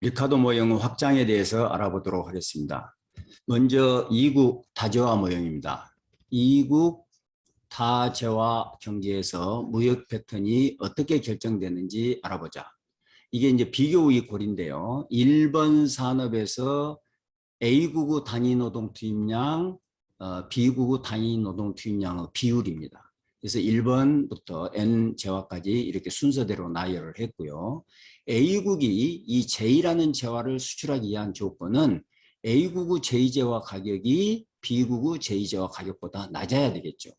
리카도 모형 확장에 대해서 알아보도록 하겠습니다. 먼저 이국 다재화 모형입니다. 이국 다재화 경제에서 무역 패턴이 어떻게 결정되는지 알아보자. 이게 이제 비교의 고리인데요. 1번 산업에서 A국의 단위 노동 투입량, 어, B국의 단위 노동 투입량의 비율입니다. 그래서 1번부터 N 재화까지 이렇게 순서대로 나열을 했고요. A국이 이 J라는 재화를 수출하기 위한 조건은 A국의 J재화 가격이 B국의 J재화 가격보다 낮아야 되겠죠.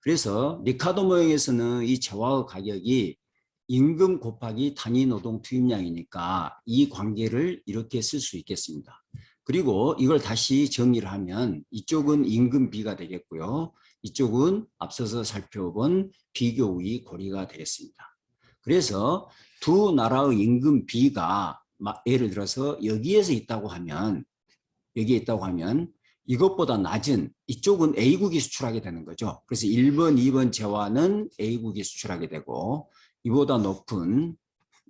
그래서 리카도 모형에서는 이 재화의 가격이 임금 곱하기 단위 노동 투입량이니까 이 관계를 이렇게 쓸 수 있겠습니다. 그리고 이걸 다시 정리를 하면 이쪽은 임금 B가 되겠고요. 이쪽은 앞서서 살펴본 비교의 고리가 되겠습니다. 그래서 두 나라의 임금 B가 예를 들어서 여기에서 있다고 하면 여기에 있다고 하면 이것보다 낮은 이쪽은 A국이 수출하게 되는 거죠. 그래서 1번, 2번 재화는 A국이 수출하게 되고 이보다 높은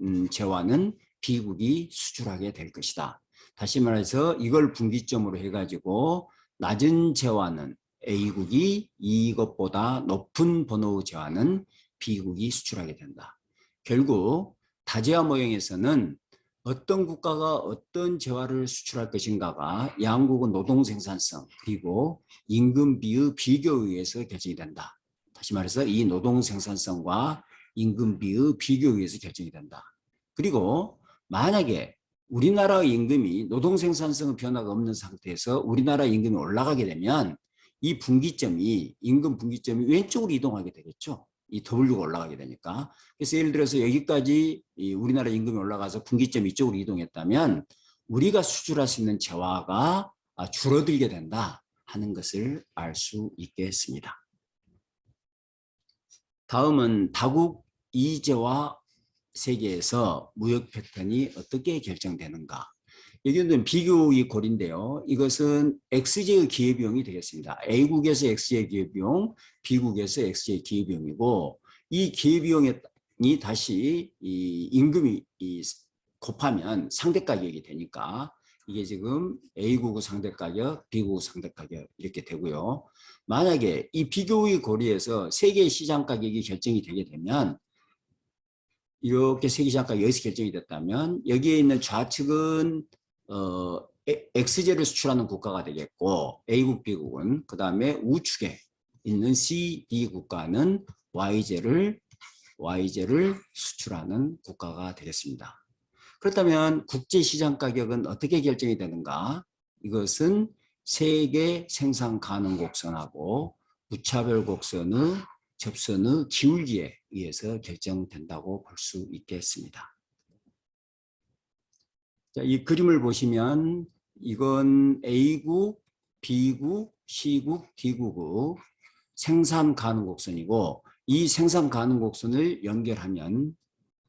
음, 재화는 B국이 수출하게 될 것이다. 다시 말해서 이걸 분기점으로 해가지고 낮은 재화는 A국이 이것보다 높은 번호의 재화는 B국이 수출하게 된다. 결국 다재화 모형에서는 어떤 국가가 어떤 재화를 수출할 것인가가 양국의 노동 생산성 그리고 임금 비의 비교에 의해서 결정이 된다. 다시 말해서 이 노동 생산성과 임금 비의 비교에 의해서 결정이 된다. 그리고 만약에 우리나라 임금이 노동 생산성의 변화가 없는 상태에서 우리나라 임금이 올라가게 되면 이 분기점이 임금 분기점이 왼쪽으로 이동하게 되겠죠. 이 W가 올라가게 되니까. 그래서 예를 들어서 여기까지 우리나라 임금이 올라가서 분기점 이쪽으로 이동했다면 우리가 수출할 수 있는 재화가 줄어들게 된다 하는 것을 알 수 있겠습니다. 다음은 다국 이재화 세계에서 무역 패턴이 어떻게 결정되는가. 여기는 비교의 고리인데요. 이것은 XJ의 기회비용이 되겠습니다. A국에서 XJ 기회비용, B국에서 XJ 기회비용이고 이 기회비용이 다시 이 임금이 이 곱하면 상대 가격이 되니까 이게 지금 A국의 상대 가격, B국의 상대 가격 이렇게 되고요. 만약에 이 비교의 고리에서 세계 시장 가격이 결정이 되게 되면 이렇게 세계 시장 가격이 여기서 결정이 됐다면 여기에 있는 좌측은 어, X제를 수출하는 국가가 되겠고 A국, B국은 그 다음에 우측에 있는 C, D 국가는 Y제를 Y제를 수출하는 국가가 되겠습니다. 그렇다면 국제시장 가격은 어떻게 결정이 되는가? 이것은 세계 생산 가능 곡선하고 무차별 곡선의 접선의 기울기에 의해서 결정된다고 볼 수 있겠습니다. 자, 이 그림을 보시면 이건 A국, B국, C국, D국의 생산 가능 곡선이고 이 생산 가능 곡선을 연결하면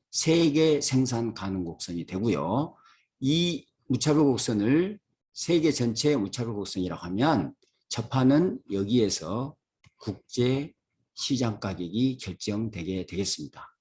세계 생산 가능 곡선이 되고요. 이 무차별 곡선을 세계 전체 무차별 곡선이라고 하면 접하는 여기에서 국제 시장 가격이 결정되게 되겠습니다.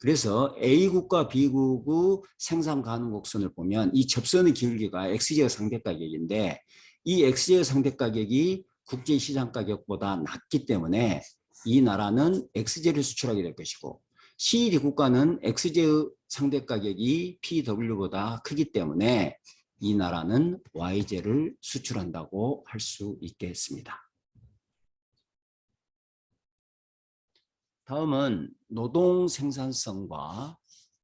그래서 A국과 B국의 생산 가능 곡선을 보면 이 접선의 기울기가 XJ의 상대 가격인데 이 XJ의 상대 가격이 국제 시장 가격보다 낮기 때문에 이 나라는 XJ를 수출하게 될 것이고 CD 국가는 XJ의 상대 가격이 PW보다 크기 때문에 이 나라는 YJ를 수출한다고 할 수 있겠습니다. 다음은 노동 생산성과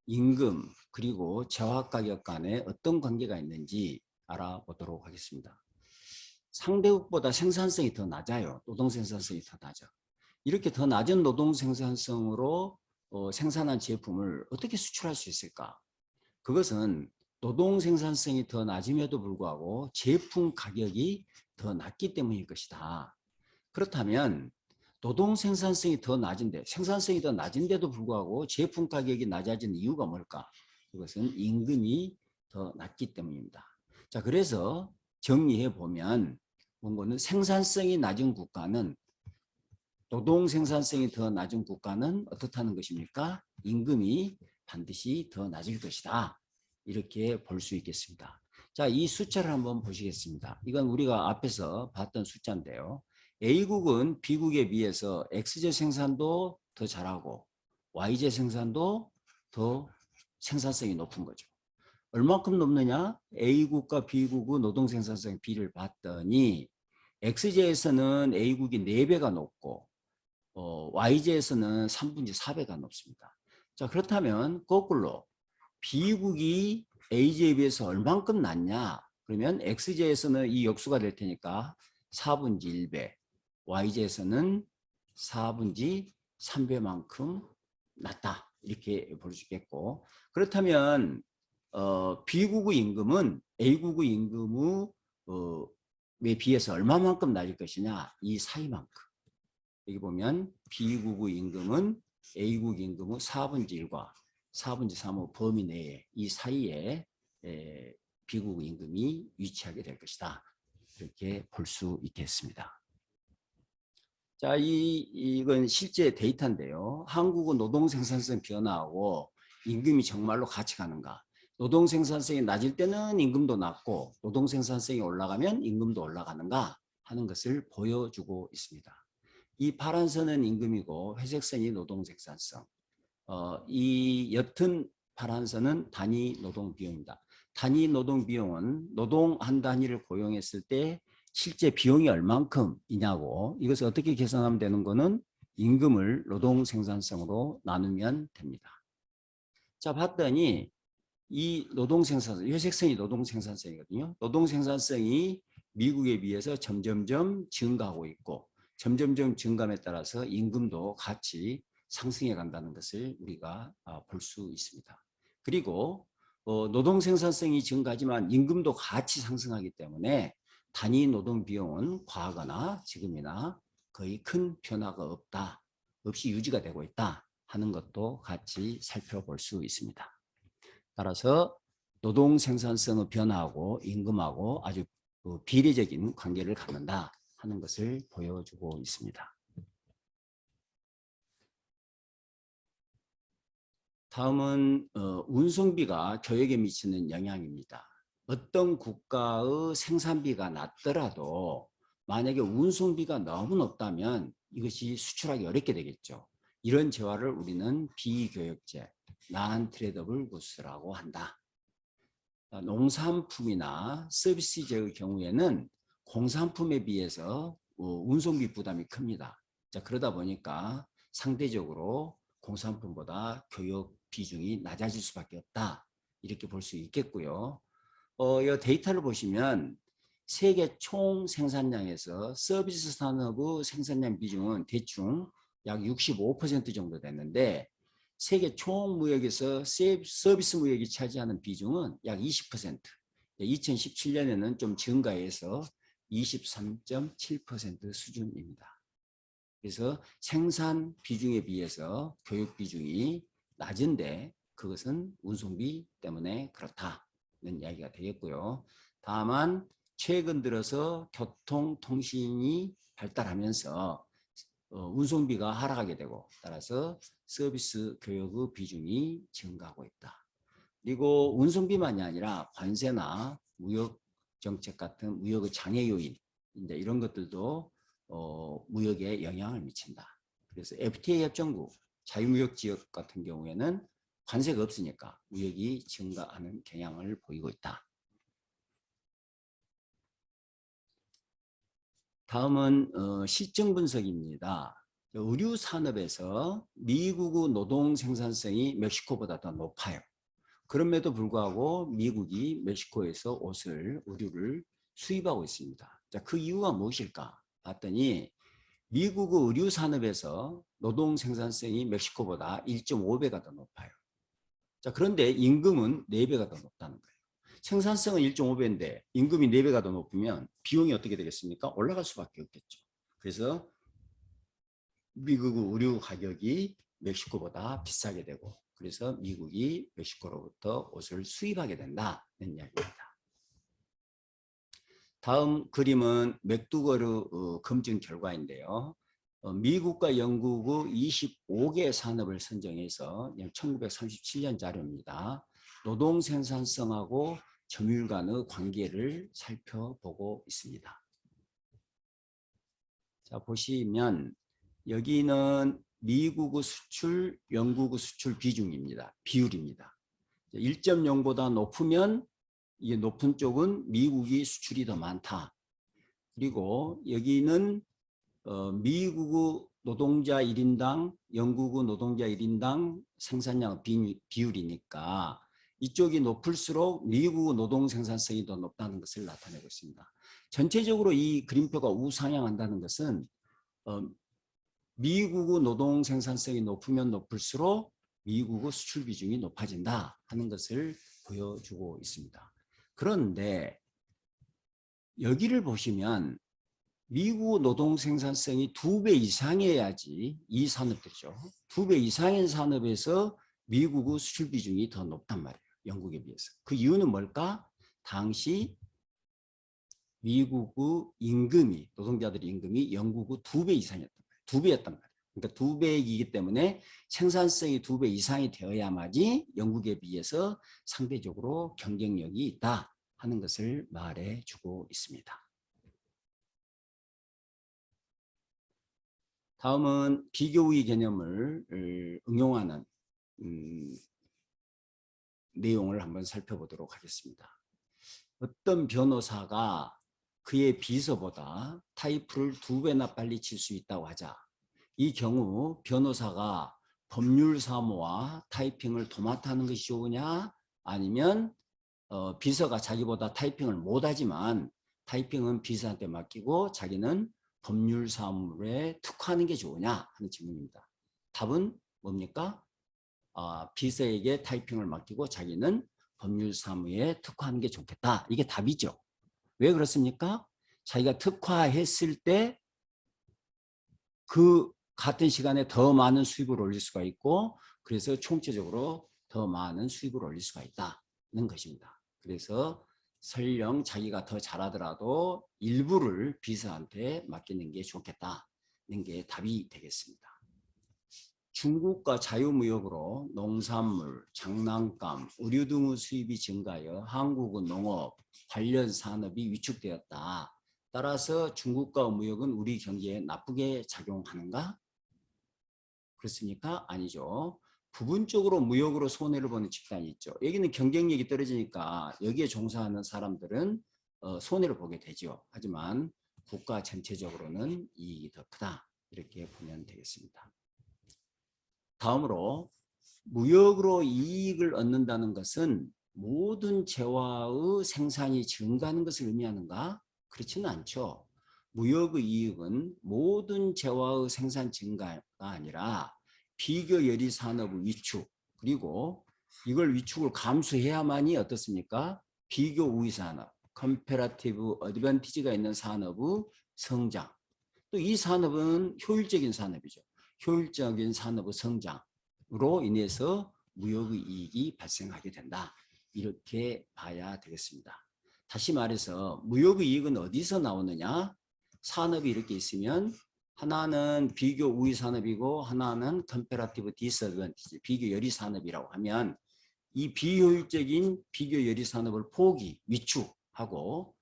임금 그리고 재화 가격 간에 어떤 관계가 있는지 알아보도록 하겠습니다. 상대국보다 생산성이 더 낮아요. 노동 생산성이 더 낮아. 이렇게 더 낮은 노동 생산성으로 어, 생산한 제품을 어떻게 수출할 수 있을까? 그것은 노동 생산성이 더 낮음에도 불구하고 제품 가격이 더 낮기 때문일 것이다. 그렇다면 노동 생산성이 더 낮은데 생산성이 더 낮은데도 불구하고 제품 가격이 낮아진 이유가 뭘까? 이것은 임금이 더 낮기 때문입니다. 자, 그래서 정리해 보면 원고는 생산성이 낮은 국가는 노동 생산성이 더 낮은 국가는 어떻다는 것입니까? 임금이 반드시 더 낮을 것이다. 이렇게 볼 수 있겠습니다. 자, 이 숫자를 한번 보시겠습니다. 이건 우리가 앞에서 봤던 숫자인데요. A국은 B국에 비해서 X제 생산도 더 잘하고 Y제 생산도 더 생산성이 높은 거죠. 얼마큼 높느냐? A국과 B국의 노동 생산성 비를 봤더니 X제에서는 A국이 4배가 높고 어, Y제에서는 3분의 4배가 높습니다. 자, 그렇다면 거꾸로 B국이 A제에 비해서 얼만큼 낮냐? 그러면 X제에서는 이 역수가 될 테니까 4분의 1배, Y제에서는 4분의 3배만큼 낮다. 이렇게 볼 수 있겠고 그렇다면 어, B국의 임금은 A국의 임금의 어, 에 비해서 얼마만큼 낮을 것이냐? 이 사이만큼. 여기 보면 B국의 임금은 A국 임금의 4분의 1과 4분의 3의 범위 내에 이 사이에 에, 비국 임금이 위치하게 될 것이다. 이렇게 볼 수 있겠습니다. 자, 이, 이건 실제 데이터인데요. 한국은 노동 생산성 변화하고 임금이 정말로 같이 가는가? 노동 생산성이 낮을 때는 임금도 낮고 노동 생산성이 올라가면 임금도 올라가는가 하는 것을 보여주고 있습니다. 이 파란 선은 임금이고 회색 선이 노동 생산성. 어, 이 옅은 파란 선은 단위 노동 비용입니다. 단위 노동 비용은 노동 한 단위를 고용했을 때 실제 비용이 얼만큼이냐고 이것을 어떻게 계산하면 되는 거는 임금을 노동 생산성으로 나누면 됩니다. 자 봤더니 이 노동 생산성, 회색선이 노동 생산성이거든요. 노동 생산성이 미국에 비해서 점점점 증가하고 있고 점점점 증감에 따라서 임금도 같이 상승해 간다는 것을 우리가 아, 볼수 있습니다. 그리고 어, 노동 생산성이 증가하지만 임금도 같이 상승하기 때문에 단위 노동 비용은 과거나 지금이나 거의 큰 변화가 없다. 없이 유지가 되고 있다 하는 것도 같이 살펴볼 수 있습니다. 따라서 노동 생산성의 변화하고 임금하고 아주 그 비례적인 관계를 갖는다 하는 것을 보여주고 있습니다. 다음은 어, 운송비가 교역에 미치는 영향입니다. 어떤 국가의 생산비가 낮더라도 만약에 운송비가 너무 높다면 이것이 수출하기 어렵게 되겠죠. 이런 재화를 우리는 비교역제, 난 트레이더블 구스라고 한다. 어, 농산품이나 서비스제의 경우에는 공산품에 비해서 어, 운송비 부담이 큽니다. 자, 그러다 보니까 상대적으로 공산품보다 교역 비중이 낮아질 수밖에 없다. 이렇게 볼 수 있겠고요. 어, 이 데이터를 보시면 세계 총 생산량에서 서비스 산업의 생산량 비중은 대충 약 65% 정도 됐는데 세계 총 무역에서 서비스 무역이 차지하는 비중은 약 20%. 2017년에는 좀 증가해서 23.7% 수준입니다. 그래서 생산 비중에 비해서 교육 비중이 낮은데 그것은 운송비 때문에 그렇다 는 이야기가 되겠고요. 다만 최근 들어서 교통 통신이 발달하면서 어, 운송비가 하락하게 되고 따라서 서비스 교육의 비중이 증가하고 있다. 그리고 운송비만이 아니라 관세나 무역 정책 같은 무역의 장애 요인 이제 이런 것들도 어, 무역에 영향을 미친다. 그래서 FTA 협정국 자유무역 지역 같은 경우에는 관세가 없으니까 무역이 증가하는 경향을 보이고 있다. 다음은 어, 실증 분석입니다. 의류 산업에서 미국의 노동 생산성이 멕시코보다 더 높아요. 그럼에도 불구하고 미국이 멕시코에서 옷을 의류를 수입하고 있습니다. 자, 그 이유가 무엇일까? 봤더니 미국의 의류 산업에서 노동 생산성이 멕시코보다 1.5배가 더 높아요. 자, 그런데 임금은 4배가 더 높다는 거예요. 생산성은 1.5배인데 임금이 4배가 더 높으면 비용이 어떻게 되겠습니까? 올라갈 수밖에 없겠죠. 그래서 미국의 의류 가격이 멕시코보다 비싸게 되고 그래서 미국이 멕시코로부터 옷을 수입하게 된다는 이야기입니다. 다음 그림은 맥두거르 어, 검증 결과인데요. 어, 미국과 영국의 25개 산업을 선정해서 1937년 자료입니다. 노동 생산성하고 점유율 간의 관계를 살펴보고 있습니다. 자, 보시면 여기는 미국의 수출, 영국의 수출 비중입니다. 비율입니다. 1.0보다 높으면 이게 높은 쪽은 미국이 수출이 더 많다. 그리고 여기는 어, 미국의 노동자 1인당, 영국의 노동자 1인당 생산량 비, 비율이니까 이쪽이 높을수록 미국의 노동 생산성이 더 높다는 것을 나타내고 있습니다. 전체적으로 이 그림표가 우상향한다는 것은 어, 미국의 노동 생산성이 높으면 높을수록 미국의 수출 비중이 높아진다 하는 것을 보여주고 있습니다. 그런데 여기를 보시면 미국 노동 생산성이 두 배 이상이어야지 이 산업들이죠. 두 배 이상인 산업에서 미국의 수출 비중이 더 높단 말이에요. 영국에 비해서. 그 이유는 뭘까? 당시 미국의 임금이 노동자들의 임금이 영국의 두 배 이상이었단 말이에요. 두 배였단 말이에요. 그러니까 두 배이기 때문에 생산성이 두 배 이상이 되어야만이 영국에 비해서 상대적으로 경쟁력이 있다 하는 것을 말해주고 있습니다. 다음은 비교의 개념을 응용하는 음, 내용을 한번 살펴보도록 하겠습니다. 어떤 변호사가 그의 비서보다 타이프를 두 배나 빨리 칠 수 있다고 하자. 이 경우 변호사가 법률 사무와 타이핑을 도맡아 하는 것이 좋으냐 아니면 어, 비서가 자기보다 타이핑을 못하지만 타이핑은 비서한테 맡기고 자기는 법률 사무에 특화하는 게 좋으냐 하는 질문입니다. 답은 뭡니까? 어, 비서에게 타이핑을 맡기고 자기는 법률 사무에 특화하는 게 좋겠다. 이게 답이죠. 왜 그렇습니까? 자기가 특화했을 때 그 같은 시간에 더 많은 수입을 올릴 수가 있고 그래서 총체적으로 더 많은 수입을 올릴 수가 있다는 것입니다. 그래서 설령 자기가 더 잘하더라도 일부를 비서한테 맡기는 게 좋겠다는 게 답이 되겠습니다. 중국과 자유무역으로 농산물, 장난감, 의류 등의 수입이 증가하여 한국의 농업 관련 산업이 위축되었다. 따라서 중국과 무역은 우리 경제에 나쁘게 작용하는가? 그렇습니까? 아니죠. 부분적으로 무역으로 손해를 보는 집단이 있죠. 여기는 경쟁력이 떨어지니까 여기에 종사하는 사람들은 어, 손해를 보게 되죠. 하지만 국가 전체적으로는 이익이 더 크다. 이렇게 보면 되겠습니다. 다음으로 무역으로 이익을 얻는다는 것은 모든 재화의 생산이 증가하는 것을 의미하는가? 그렇지는 않죠. 무역의 이익은 모든 재화의 생산 증가가 아니라 비교 열이 산업의 위축 그리고 이걸 위축을 감수해야만이 어떻습니까? 비교 우위 산업, 컴페라티브 어드밴티지가 있는 산업의 성장. 또 이 산업은 효율적인 산업이죠. 효율적인 산업의 성장으로 인해서 무역의 이익이 발생하게 된다. 이렇게 봐야 되겠습니다. 다시 말해서 무역의 이익은 어디서 나오느냐? 산업이 이렇게 있으면 하나는 비교 우위 산업이고 하나는 컴페라티브 디스어드밴티지 비교 열이 산업이라고 하면 이 비효율적인 비교 열이 산업을 포기 위축하고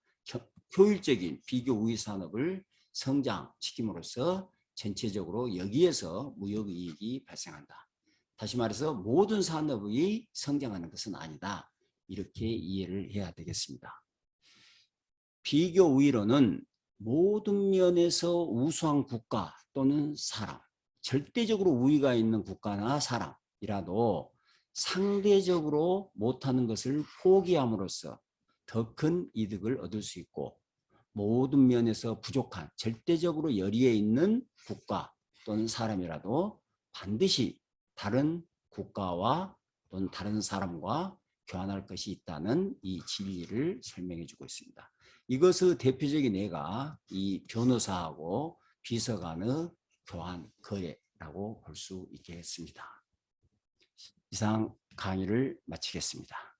효율적인 비교 우위 산업을 성장시킴으로써 전체적으로 여기에서 무역 이익이 발생한다. 다시 말해서 모든 산업이 성장하는 것은 아니다. 이렇게 이해를 해야 되겠습니다. 비교 우위로는 모든 면에서 우수한 국가 또는 사람, 절대적으로 우위가 있는 국가나 사람이라도 상대적으로 못하는 것을 포기함으로써 더 큰 이득을 얻을 수 있고 모든 면에서 부족한 절대적으로 열의에 있는 국가 또는 사람이라도 반드시 다른 국가와 또는 다른 사람과 교환할 것이 있다는 이 진리를 설명해 주고 있습니다. 이것의 대표적인 예가 이 변호사하고 비서관의 교환 거래라고 볼 수 있겠습니다. 이상 강의를 마치겠습니다.